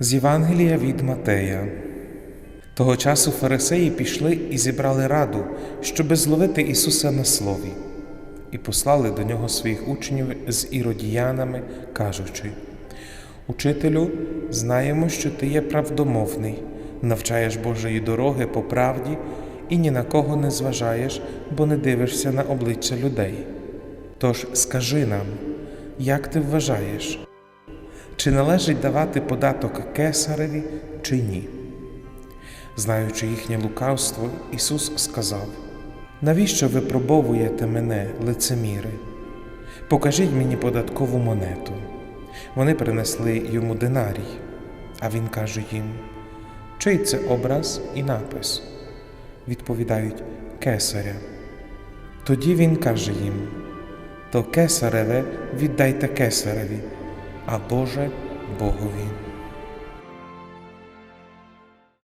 З Євангелія від Матея. Того часу фарисеї пішли і зібрали раду, щоби зловити Ісуса на слові, і послали до нього своїх учнів з іродіянами, кажучи: Учителю, знаємо, що ти є правдомовний, навчаєш Божої дороги по правді і ні на кого не зважаєш, бо не дивишся на обличчя людей. Тож скажи нам, як ти вважаєш, чи належить давати податок кесареві, чи ні? Знаючи їхнє лукавство, Ісус сказав: Навіщо ви пробовуєте мене, лицеміри? Покажіть мені податкову монету. Вони принесли йому динарій, а він каже їм: Чий це образ і напис? Відповідають кесаря. Тоді він каже їм: То кесареве віддайте кесареві, а Боже Богові.